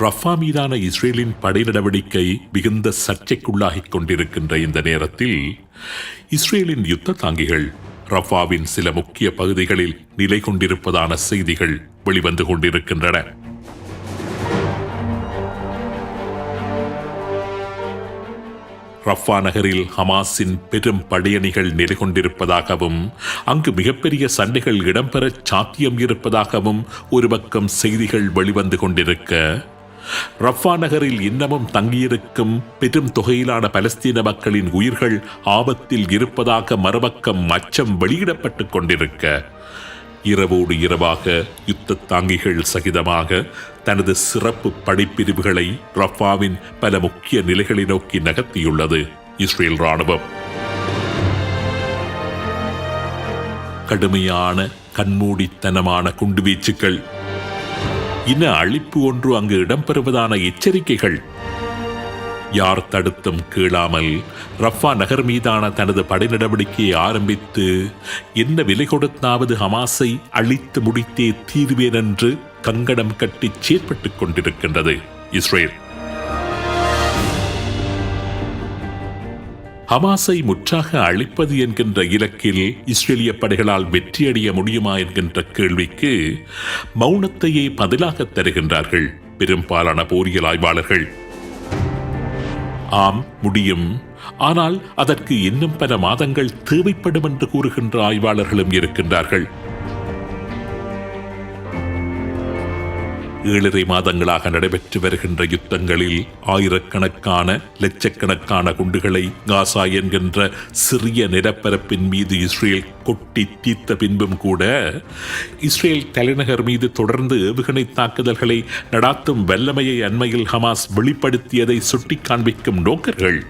Rafah மீதான இஸ்ரேலின் படை நடவடிக்கை மிகுந்த சர்ச்சைக்குள்ளாகிக் கொண்டிருக்கின்ற இந்த நேரத்தில் இஸ்ரேலின் யுத்த தாங்கிகள் ரஃபாவின் சில முக்கிய பகுதிகளில் நிலை கொண்டிருப்பதான செய்திகள் வெளிவந்து கொண்டிருக்கின்றன. ரஃபா நகரில் ஹமாஸின் பெரும் படையணிகள் நிலை கொண்டிருப்பதாகவும் அங்கு மிகப்பெரிய சண்டைகள் இடம்பெற சாத்தியம் இருப்பதாகவும் ஒரு பக்கம் செய்திகள் வெளிவந்து கொண்டிருக்க ரஃபா நகரில் இன்னமும் தங்கியிருக்கும் பெரும் தொகையிலான பலஸ்தீன மக்களின் உயிர்கள் ஆபத்தில் இருப்பதாக மறுபக்கம் அச்சம் வெளியிடப்பட்டுக் கொண்டிருக்க இரவோடு இரவாக யுத்த தாங்கிகள் சகிதமாக தனது சிறப்பு படைப்பிரிவுகளை ரஃபாவின் பல முக்கிய நிலைகளை நோக்கி நகர்த்தியுள்ளது இஸ்ரேல் ராணுவம் கடுமையான கண்மூடித்தனமான குண்டுவீச்சுக்கள் இன அழிப்பு ஒன்று அங்கு இடம்பெறுவதான எச்சரிக்கைகள். யார் தடுத்தும் கீழாமல் ரஃபா நகர் மீதான தனது படை நடவடிக்கையை ஆரம்பித்து என்ன விலை கொடுத்தாவது ஹமாஸை அழித்து முடித்தே தீர்வேன் என்று கங்கடம் கட்டி செயற்பட்டுக் கொண்டிருக்கின்றது இஸ்ரேல். ஹமாஸை முற்றாக அழிப்பது என்கின்ற இலக்கில் இஸ்ரேலிய படைகளால் வெற்றியடைய முடியுமா என்கின்ற கேள்விக்கு மௌனத்தையே பதிலாக தருகின்றார்கள் பெரும்பாலான போரியல் ஆய்வாளர்கள். ஆம் முடியும். ஆனால் அதற்கு இன்னும் பல மாதங்கள் தேவைப்படும் என்று கூறுகின்ற ஆய்வாளர்களும் இருக்கின்றார்கள். ஏழரை மாதங்களாக நடைபெற்று வருகின்ற யுத்தங்களில் ஆயிரக்கணக்கான லட்சக்கணக்கான குண்டுகளை காசா என்கின்ற சிறிய நிலப்பரப்பின் மீது இஸ்ரேல் கொட்டி தீர்த்த பின்பும் கூட இஸ்ரேல் தலைநகர் மீது தொடர்ந்து ஏவுகணை தாக்குதல்களை நடாத்தும் வல்லமையை அண்மையில் ஹமாஸ் வெளிப்படுத்தியதை சுட்டி காண்பிக்கும் நோக்கர்கள்.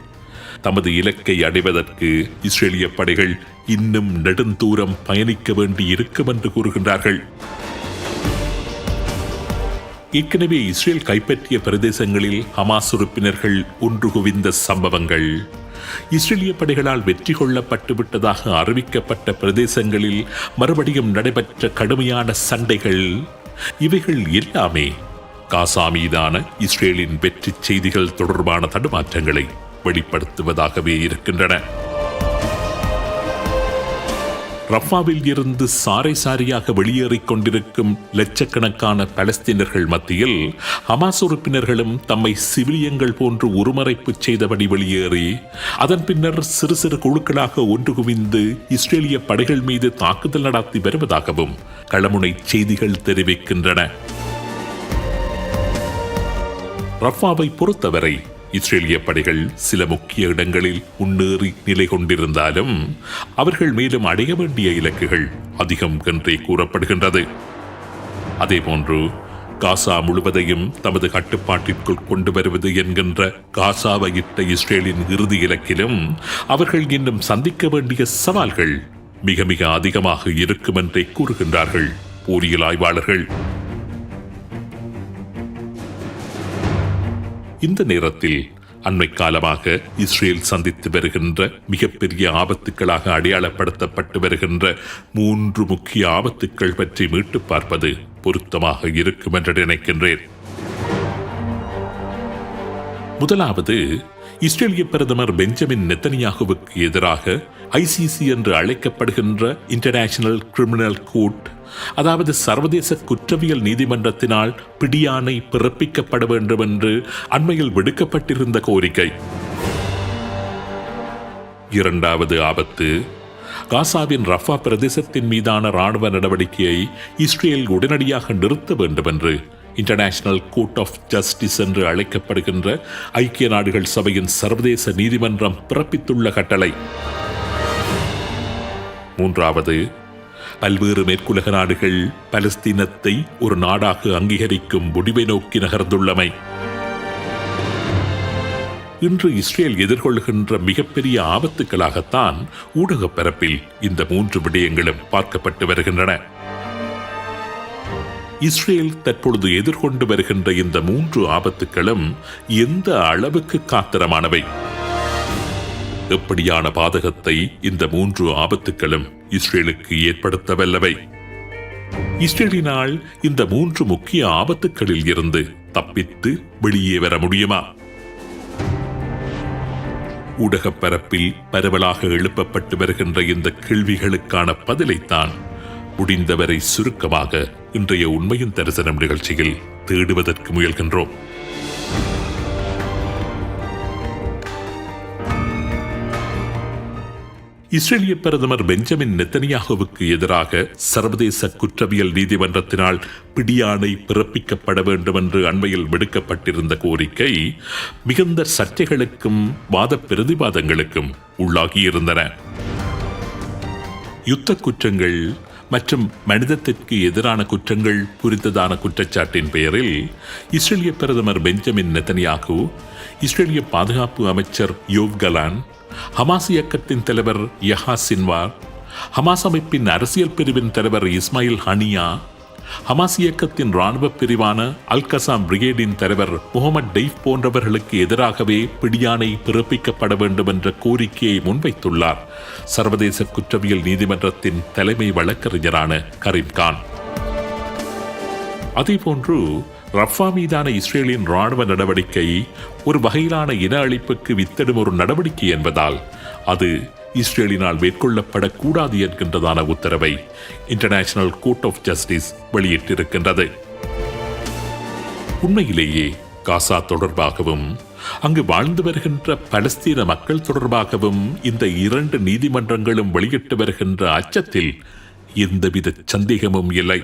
தமது இலக்கை அடைவதற்கு இஸ்ரேலிய படைகள் இன்னும் நெடுந்தூரம் பயணிக்க வேண்டி இருக்கும் என்று கூறுகின்றார்கள். ஏற்கனவே இஸ்ரேல் கைப்பற்றிய பிரதேசங்களில் ஹமாஸ் உறுப்பினர்கள் ஒன்று குவிந்த சம்பவங்கள். இஸ்ரேலிய படைகளால் வெற்றி கொள்ளப்பட்டு விட்டதாக அறிவிக்கப்பட்ட பிரதேசங்களில் மறுபடியும் நடைபெற்ற கடுமையான சண்டைகள். இவைகள் எல்லாமே காசா மீதான இஸ்ரேலின் வெற்றி செய்திகள் தொடர்பான தடுமாற்றங்களை வெளிப்படுத்துவதாகவே இருக்கின்றன. ரஃபாவில் இருந்து சாரை சாரியாக வெளியேறிக் கொண்டிருக்கும் லட்சக்கணக்கான பலஸ்தீனர்கள் மத்தியில் ஹமாஸ் உறுப்பினர்களும் தம்மை சிவிலியங்கள் போன்று உருமறைப்பு செய்தபடி வெளியேறி அதன் பின்னர் சிறு சிறு குழுக்களாக ஒன்று குவிந்து இஸ்ரேலிய படைகள் மீது தாக்குதல் நடத்தி வருவதாகவும் களமுனை செய்திகள் தெரிவிக்கின்றன. ரஃபாவை பொறுத்தவரை இஸ்ரேலிய படைகள் சில முக்கிய இடங்களில் முன்னேறி நிலை கொண்டிருந்தாலும் அவர்கள் மேலும் அடைய வேண்டிய இலக்குகள் அதிகம் என்றே கூறப்படுகின்றது. அதேபோன்று காசா முழுவதையும் தமது கட்டுப்பாட்டிற்குள் கொண்டு வருவது என்கின்ற காசாவை இட்ட இஸ்ரேலின் இறுதி இலக்கிலும் அவர்கள் இன்னும் சந்திக்க வேண்டிய சவால்கள் மிக மிக அதிகமாக இருக்கும் என்றே கூறுகின்றார்கள் போரியல் ஆய்வாளர்கள். இந்த நேரத்தில் அண்மை காலமாக இஸ்ரேல் சந்தித்து வருகின்ற மிகப்பெரிய ஆபத்துக்களாக அடையாளப்படுத்தப்பட்டு வருகின்ற மூன்று முக்கிய ஆபத்துக்கள் பற்றி மீட்டு பார்ப்பது பொருத்தமாக இருக்கும் என்று நினைக்கின்றேன். முதலாவது இஸ்ரேலிய பிரதமர் பெஞ்சமின் நெத்தனியாகுவுக்கு எதிராக ஐசிசி என்று அழைக்கப்படுகின்ற இன்டர்நேஷனல் கிரிமினல் கோர்ட் அதாவது சர்வதேச குற்றவியல் நீதிமன்றத்தினால் பிடியானை பிறப்பிக்கப்பட வேண்டும் என்று அண்மையில் விடுக்கப்பட்டிருந்த கோரிக்கை. இரண்டாவது ஆபத்து காசாவின் ரஃபா பிரதேசத்தின் மீதான ராணுவ நடவடிக்கையை இஸ்ரேல் உடனடியாக நிறுத்த வேண்டும் என்று இன்டர்நேஷனல் கோர்ட் ஆஃப் ஜஸ்டிஸ் என்று அழைக்கப்படுகின்ற ஐக்கிய நாடுகள் சபையின் சர்வதேச நீதிமன்றம் பிறப்பித்துள்ள கட்டளை. மூன்றாவது பல்வேறு மேற்குலக நாடுகள் பலஸ்தீனத்தை ஒரு நாடாக அங்கீகரிக்கும் முடிவை நோக்கி நகர்ந்துள்ளமை. இன்று இஸ்ரேல் எதிர்கொள்கின்ற மிகப்பெரிய ஆபத்துக்களாகத்தான் ஊடகப் பரப்பில் இந்த மூன்று விடயங்களும் பார்க்கப்பட்டு வருகின்றன. இஸ்ரேல் தற்பொழுது எதிர்கொண்டு வருகின்ற இந்த மூன்று ஆபத்துக்களும் எந்த அளவுக்கு காத்திரமானவை? எப்படியான பாதகத்தை இந்த மூன்று ஆபத்துக்களும் இஸ்ரேலுக்கு ஏற்படுத்த வல்லவை இஸ்ரேலினால் இந்த மூன்று முக்கிய ஆபத்துக்களில் இருந்து தப்பித்து வெளியே வர முடியுமா? ஊடகப் பரப்பில் பரவலாக எழுப்பப்பட்டு வருகின்ற இந்த கேள்விகளுக்கான பதிலைத்தான் முடிந்தவரை சுருக்கமாக இன்றைய உண்மையின் தரிசனம் நிகழ்ச்சியில் தேடுவதற்கு முயல்கின்றோம். இஸ்ரேலிய பிரதமர் பெஞ்சமின் நெத்தனியாகுவுக்கு எதிராக சர்வதேச குற்றவியல் நீதிமன்றத்தினால் பிடியாணை பிறப்பிக்கப்பட வேண்டும் என்று அண்மையில் விடுக்கப்பட்டிருந்த கோரிக்கை மிகுந்த சர்ச்சைகளுக்கும் வாத பிரதிவாதங்களுக்கும் உள்ளாகியிருந்தன. யுத்த குற்றங்கள் மற்றும் மனிதத்திற்கு எதிரான குற்றங்கள் புரிந்ததான குற்றச்சாட்டின் பெயரில் இஸ்ரேலிய பிரதமர் பெஞ்சமின் நெத்தனியாகு இஸ்ரேலிய பாதுகாப்பு அமைச்சர் யோவ் கலான் ஹமாஸ் இயக்கத்தின் தலைவர் யஹா சின்வார் ஹமாஸ் அமைப்பின் அரசியல் பிரிவின் தலைவர் இஸ்மாயில் ஹனியா ஹமாஸ் இயக்கத்தின் ராணுவ பிரிவான அல் கசாம் பிரிகேடின் தலைவர் முகமது டெய்ப் போன்றவர்களுக்கு எதிராகவே பிடியாணை பிறப்பிக்கப்பட வேண்டும் என்ற கோரிக்கையை முன்வைத்துள்ளார். சர்வதேச குற்றவியல் நீதிமன்றத்தின் தலைமை வழக்கறிஞரான கரீம்கான் அதேபோன்று ரஃபா மீதான இஸ்ரேலின் ராணுவ நடவடிக்கை ஒரு வகையிலான இன அழிப்புக்கு வித்திடும் ஒரு நடவடிக்கை என்பதால் அது இஸ்ரேலினால் மேற்கொள்ளப்படக்கூடாது என்கின்றதான உத்தரவை இன்டர்நேஷனல் கோர்ட் ஆஃப் ஜஸ்டிஸ் வெளியிட்டிருக்கின்றது. உண்மையிலேயே காசா தொடர்பாகவும் அங்கு வாழ்ந்து வருகின்ற பலஸ்தீன மக்கள் தொடர்பாகவும் இந்த இரண்டு நீதிமன்றங்களும் வெளியிட்டு வருகின்ற அச்சத்தில் எந்தவித சந்தேகமும் இல்லை.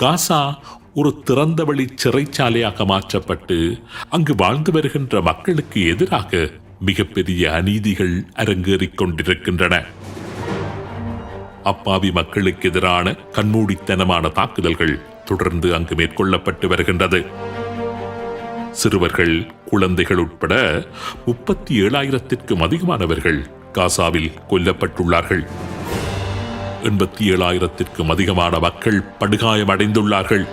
காசா ஒரு திறந்தவெளி சிறைச்சாலையாக மாற்றப்பட்டு அங்கு வாழ்ந்து வருகின்ற மக்களுக்கு எதிராக மிகப்பெரிய அநீதிகள் அரங்கேறிக் கொண்டிருக்கின்றன. அப்பாவி மக்களுக்கு எதிரான கண்மூடித்தனமான தாக்குதல்கள் தொடர்ந்து அங்கு மேற்கொள்ளப்பட்டு வருகின்றது. சிறுவர்கள் குழந்தைகள் உட்பட முப்பத்தி ஏழாயிரத்திற்கும் அதிகமானவர்கள் காசாவில் கொல்லப்பட்டுள்ளார்கள். எண்பத்தி ஏழாயிரத்திற்கும் அதிகமான மக்கள் படுகாயமடைந்துள்ளார்கள்.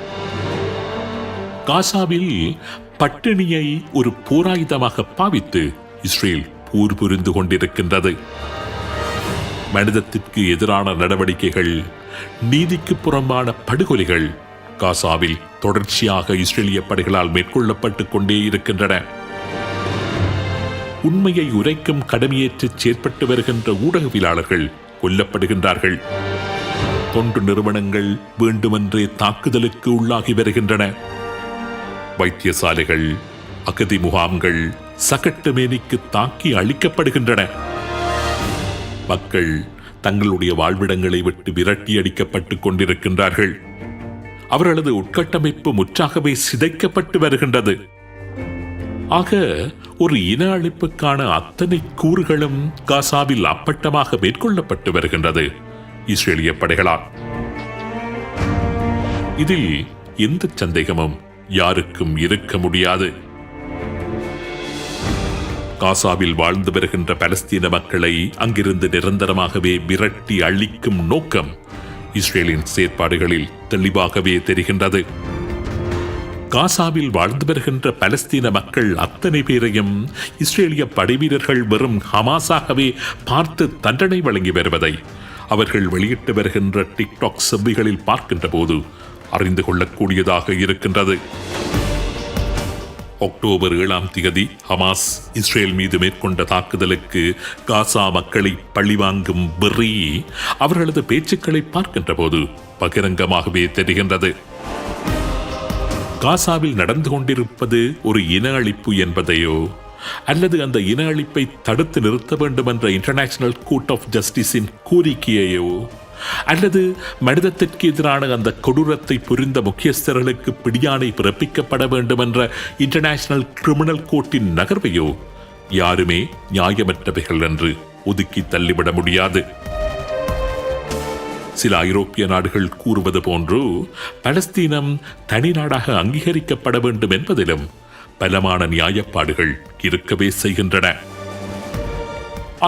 காசாவில் பட்டினியை ஒரு போராயுதமாக பாவித்து இஸ்ரேல் போர் புரிந்து கொண்டிருக்கின்றது. மனிதத்திற்கு எதிரான நடவடிக்கைகள் நீதிக்கு புறம்பான படுகொலைகள் காசாவில் தொடர்ச்சியாக இஸ்ரேலிய படைகளால் மேற்கொள்ளப்பட்டுக் கொண்டே இருக்கின்றன. உண்மையை உரைக்கும் கடமையேற்று செயற்பட்டு வருகின்ற ஊடகவியலாளர்கள் கொல்லப்படுகின்றார்கள். தொண்டு நிறுவனங்கள் வேண்டுமென்றே தாக்குதலுக்கு உள்ளாகி வருகின்றன. வைத்தியசாலைகள் அகதி முகாம்கள் சகட்டுமேனிக்கு தாக்கி அழிக்கப்படுகின்றன. மக்கள் தங்களுடைய வாழ்விடங்களை விட்டு விரட்டி அடிக்கப்பட்டுக் கொண்டிருக்கின்றார்கள். அவர்களது உட்கட்டமைப்பு முற்றாகவே சிதைக்கப்பட்டு வருகின்றது. ஆக ஒரு இன அழிப்புக்கான அத்தனை கூறுகளும் காசாவில் அப்பட்டமாக மேற்கொள்ளப்பட்டு வருகின்றது. இஸ்ரேலிய படைகளால். இதில் எந்த சந்தேகமும் யாருக்கும் இருக்க முடியாது. காசாவில் வாழ்ந்து வருகின்ற பலஸ்தீன மக்களை அங்கிருந்து நிரந்தரமாகவே விரட்டி அழிக்கும் நோக்கம் இஸ்ரேலின் செயற்பாடுகளில் தெளிவாகவே தெரிகின்றது. காசாவில் வாழ்ந்து வருகின்ற பலஸ்தீன மக்கள் அத்தனை பேரையும் இஸ்ரேலிய படைவீரர்கள் வெறும் ஹமாஸாகவே பார்த்து தண்டனை வழங்கி வருவதை அவர்கள் வெளியிட்டு வருகின்ற டிக்டாக் செவ்விகளில் பார்க்கின்ற போது அறிந்து கொள்ளக்கூடியதாக இருக்கின்றது. அக்டோபர் ஏழாம் திகதி ஹமாஸ் இஸ்ரேல் மீது மேற்கொண்ட தாக்குதலுக்கு காசா மக்களை பழிவாங்கும் வெறி அவர்களது பேச்சுக்களை பார்க்கின்ற போது பகிரங்கமாகவே தெரிகின்றது. காசாவில் நடந்து கொண்டிருப்பது ஒரு இன அழிப்பு என்பதையோ அல்லது அந்த இன அழிப்பை தடுத்து நிறுத்த வேண்டும் என்ற இன்டர்நேஷனல் கோர்ட் ஆஃப் ஜஸ்டிஸின் கோரிக்கையையோ அல்லது மனிதத்திற்கு எதிரான அந்த கொடூரத்தை புரிந்த முக்கியஸ்தர்களுக்கு பிடியாணை பிறப்பிக்கப்பட வேண்டும் என்ற இன்டர்நேஷனல் கிரிமினல் கோர்ட்டின் நகர்வையோ யாருமே நியாயமற்றவைகள் என்று ஒதுக்கி தள்ளிவிட முடியாது. சில ஐரோப்பிய நாடுகள் கூறுவது போன்று பலஸ்தீனம் தனி நாடாக அங்கீகரிக்கப்பட வேண்டும் என்பதிலும் பலமான நியாயப்பாடுகள் இருக்கவே செய்கின்றன.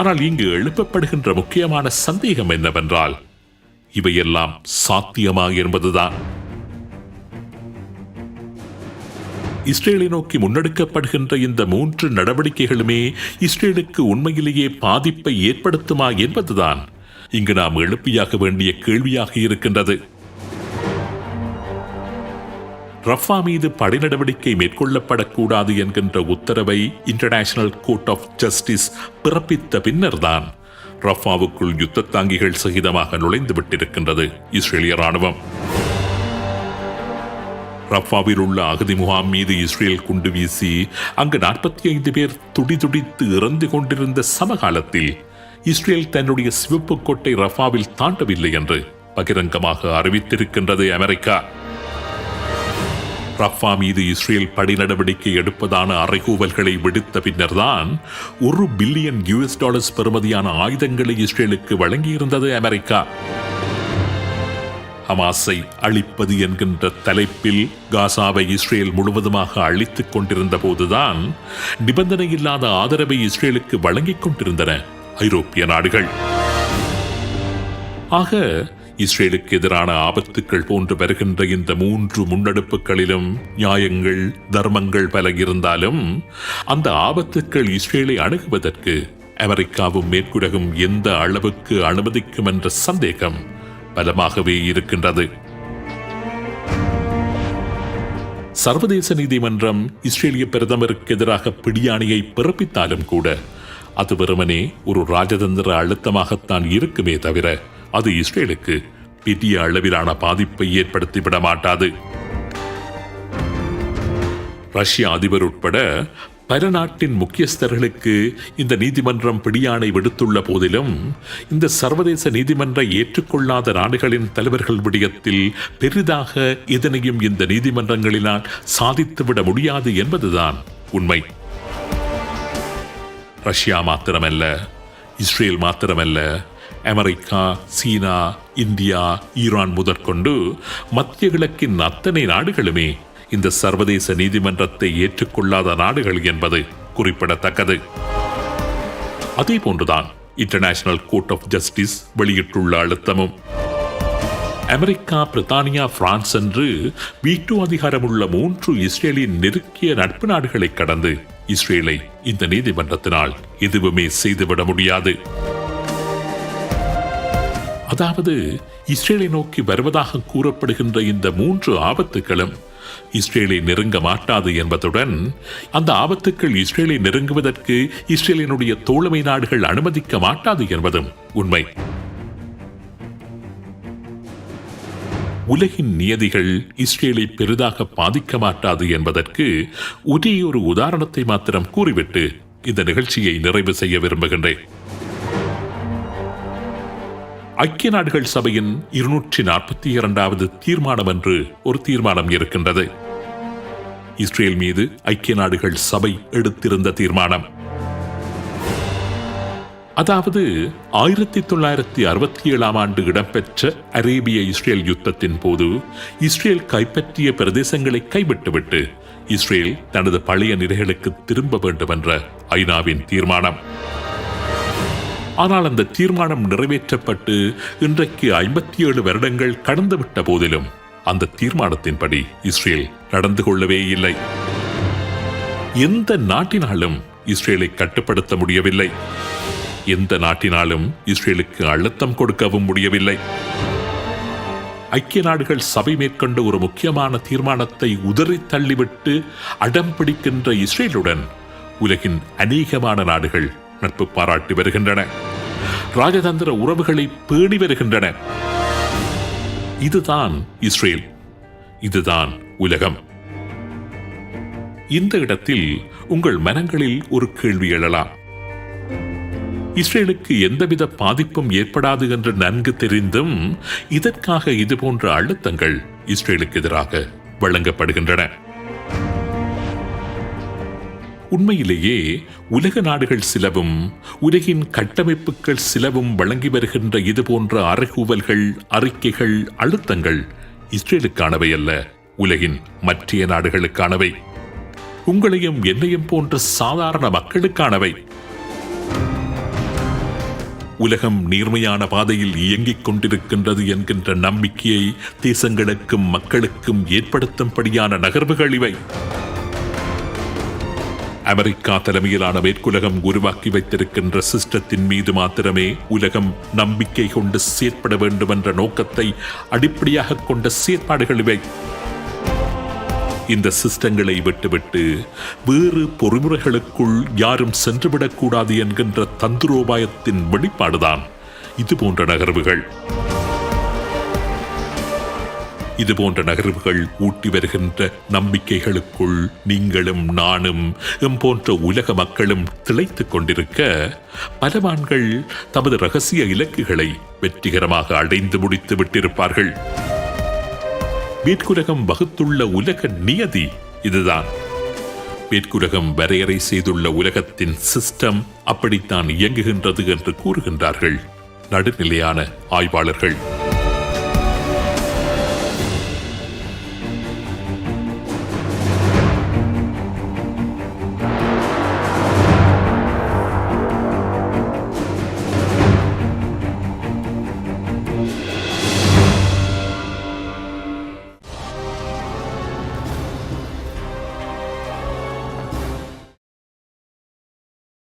ஆனால் இங்கு எழுப்பப்படுகின்ற முக்கியமான சந்தேகம் என்னவென்றால் இவையெல்லாம் சாத்தியமா என்பதுதான். இஸ்ரேலை நோக்கி முன்னெடுக்கப்படுகின்ற இந்த மூன்று நடவடிக்கைகளுமே இஸ்ரேலுக்கு உண்மையிலேயே பாதிப்பை ஏற்படுத்துமா என்பதுதான் இங்கு நாம் எழுப்பியாக வேண்டிய கேள்வியாக இருக்கின்றது. ரஃபா மீது படை நடவடிக்கை மேற்கொள்ளப்படக்கூடாது என்கின்ற உத்தரவை இன்டர்நேஷனல் கோர்ட் ஆஃப் ஜஸ்டிஸ் பிறப்பித்த பின்னர்தான் ரஃபாவுக்குள் யுத்த தாங்கிகள் சகிதமாக நுழைந்து விட்டிருக்கின்றது இஸ்ரேலிய ராணுவம் ரஃபாவில் உள்ள அகதி முகாம் மீது இஸ்ரேல் குண்டு வீசி அங்கு நாற்பத்தி ஐந்து பேர் துடிதுடித்து இறந்து கொண்டிருந்த சமகாலத்தில் இஸ்ரேல் தன்னுடைய சிவப்பு கோட்டை ரஃபாவில் தாண்டவில்லை என்று பகிரங்கமாக அறிவித்திருக்கின்றது அமெரிக்கா. ரஃபா மீது இஸ்ரேல் படை நடவடிக்கை எடுப்பதான அறைகூவல்களை விடுத்த பின்னர்தான் ஒரு பில்லியன் யூஎஸ் டாலர்ஸ் பெறுமதியான ஆயுதங்களை இஸ்ரேலுக்கு வழங்கியிருந்தது அமெரிக்கா. ஹமாஸை அழிப்பது என்கின்ற தலைப்பில் காசாவை இஸ்ரேல் முழுவதுமாக அழித்துக் கொண்டிருந்த போதுதான் நிபந்தனையில்லாத ஆதரவை இஸ்ரேலுக்கு வழங்கிக் கொண்டிருந்தன. ஐரோப்பிய நாடுகள். ஆக இஸ்ரேலுக்கு எதிரான ஆபத்துக்கள் போன்று வருகின்ற இந்த மூன்று முன்னெடுப்புகளிலும் நியாயங்கள் தர்மங்கள் பல இருந்தாலும் அந்த ஆபத்துக்கள் இஸ்ரேலை அணுகுவதற்கு அமெரிக்காவும் மேற்குலகும் எந்த அளவுக்கு அனுமதிக்கும் என்ற சந்தேகம் பலமாகவே இருக்கின்றது. சர்வதேச நீதிமன்றம் இஸ்ரேலிய பிரதமருக்கு எதிராக பிடியாணையை பிறப்பித்தாலும் கூட அது வெறுமனே ஒரு ராஜதந்திர அழுத்தமாகத்தான் இருக்குமே தவிர அது இஸ்ரேலுக்கு பெரிய அளவிலான பாதிப்பை ஏற்படுத்திவிட மாட்டாது. ரஷ்ய அதிபர் உட்பட பல நாட்டின் முக்கியஸ்தர்களுக்கு இந்த நீதிமன்றம் பிடியாணை விடுத்துள்ள போதிலும் இந்த சர்வதேச நீதிமன்ற ஏற்றுக்கொள்ளாத நாடுகளின் தலைவர்கள் விடயத்தில் பெரிதாக எதனையும் இந்த நீதிமன்றங்களினால் சாதித்துவிட முடியாது என்பதுதான் உண்மை. ரஷ்யா மாத்திரமல்ல இஸ்ரேல் மாத்திரமல்ல அமெரிக்கா சீனா இந்தியா ஈரான் முதற்கொண்டு மத்திய கிழக்கின் அத்தனை நாடுகளுமே இந்த சர்வதேச நீதிமன்றத்தை ஏற்றுக்கொள்ளாத நாடுகள் என்பது குறிப்பிடத்தக்கது. அதே போன்றுதான் இன்டர்நேஷனல் கோர்ட் ஆஃப் ஜஸ்டிஸ் வெளியிட்டுள்ள அழுத்தமும். அமெரிக்கா பிரித்தானியா பிரான்ஸ் என்று வீட்டு அதிகாரமுள்ள மூன்று இஸ்ரேலின் நெருக்கிய நட்பு நாடுகளை கடந்து இஸ்ரேலை இந்த நீதிமன்றத்தினால் எதுவுமே செய்துவிட முடியாது. அதாவது இஸ்ரேலை நோக்கி வருவதாக கூறப்படுகின்ற இந்த மூன்று ஆபத்துகளும் இஸ்ரேலை நெருங்க மாட்டாது என்பதுடன் அந்த ஆபத்துக்கள் இஸ்ரேலை நெருங்குவதற்கு இஸ்ரேலினுடைய தோழமை நாடுகள் அனுமதிக்க மாட்டாது என்பதும் உண்மை. உலகின் நியதிகள் இஸ்ரேலை பெரிதாக பாதிக்க மாட்டாது என்பதற்கு உரிய ஒரு உதாரணத்தை மாத்திரம் கூறிவிட்டு இந்த நிகழ்ச்சியை நிறைவு செய்ய விரும்புகின்றேன். ஐக்கிய நாடுகள் சபையின் இருநூற்றி நாற்பத்தி இரண்டாவது தீர்மானம் என்று ஒரு தீர்மானம் இருக்கின்றது. இஸ்ரேல் மீது ஐக்கிய நாடுகள் சபை எடுத்திருந்த தீர்மானம். அதாவது ஆயிரத்தி தொள்ளாயிரத்தி அறுபத்தி ஏழாம் ஆண்டு இடம்பெற்ற அரேபிய இஸ்ரேல் யுத்தத்தின் போது இஸ்ரேல் கைப்பற்றிய பிரதேசங்களை கைவிட்டுவிட்டு இஸ்ரேல் தனது பழைய நிலைகளுக்கு திரும்ப வேண்டும் என்ற ஐநாவின் தீர்மானம். ஆனால் அந்த தீர்மானம் நிறைவேற்றப்பட்டு இன்றைக்கு ஐம்பத்தி ஏழு வருடங்கள் கடந்துவிட்ட போதிலும் அந்த தீர்மானத்தின்படி இஸ்ரேல் நடந்து கொள்ளவே இல்லை. எந்த நாட்டினாலும் இஸ்ரேலை கட்டுப்படுத்த முடியவில்லை. எந்த நாட்டினாலும் இஸ்ரேலுக்கு அழுத்தம் கொடுக்கவும் முடியவில்லை. ஐக்கிய நாடுகள் சபை மேற்கொண்ட ஒரு முக்கியமான தீர்மானத்தை உதறி தள்ளிவிட்டு அடம் பிடிக்கின்ற இஸ்ரேலுடன் உலகின் அநேகமான நாடுகள் நட்பு பாராட்டி வருகின்றன. ராஜதந்திர உறவுகளை பேணி வருகின்றன. இதுதான் இஸ்ரேல். இதுதான் உலகம். இந்த இடத்தில் உங்கள் மனங்களில் ஒரு கேள்வி எழலாம். இஸ்ரேலுக்கு எந்தவித பாதிப்பும் ஏற்படாது என்று நன்கு தெரிந்தும் இதற்காக இதுபோன்ற அழுத்தங்கள் இஸ்ரேலுக்கு எதிராக வழங்கப்படுகின்றன. உண்மையிலேயே உலக நாடுகள் சிலவும் உலகின் கட்டமைப்புகள் சிலவும் வழங்கி வருகின்ற இதுபோன்ற அறைகூவல்கள் அறிக்கைகள் அழுத்தங்கள் இஸ்ரேலுக்கானவை அல்ல உலகின் மற்றைய நாடுகளுக்கானவை. உங்களையும் என்னையும் போன்ற சாதாரண மக்களுக்கானவை. உலகம் நீர்மையான பாதையில் இயங்கிக் கொண்டிருக்கின்றது என்கின்ற நம்பிக்கையை தேசங்களுக்கும் மக்களுக்கும் ஏற்படுத்தும்படியான நகர்வுகள் இவை. அமெரிக்கா தலைமையிலான மேற்குலகம் உருவாக்கி வைத்திருக்கின்ற சிஸ்டத்தின் மீது மாத்திரமே உலகம் நம்பிக்கை கொண்டு செயற்பட வேண்டும் என்ற நோக்கத்தை அடிப்படையாக கொண்ட செயற்பாடுகள் இவை. இந்த சிஸ்டங்களை விட்டுவிட்டு வேறு பொறிமுறைகளுக்குள் யாரும் சென்றுவிடக்கூடாது என்கின்ற தந்திரோபாயத்தின் வெளிப்பாடுதான் இது போன்ற நகர்வுகள். இது போன்ற நகர்வுகள் ஊட்டி வருகின்ற நம்பிக்கைகளுக்குள் நீங்களும் நானும் எம் போன்ற உலக மக்களும் திளைத்துக் கொண்டிருக்க பலவான்கள் தமது ரகசிய இலக்குகளை வெற்றிகரமாக அடைந்து முடித்து விட்டிருப்பார்கள். மேற்குலகம் வகுத்துள்ள உலக நியதி இதுதான். மேற்குலகம் வரையறை செய்துள்ள உலகத்தின் சிஸ்டம் அப்படித்தான் இயங்குகின்றது என்று கூறுகின்றார்கள். நடுநிலையான ஆய்வாளர்கள்.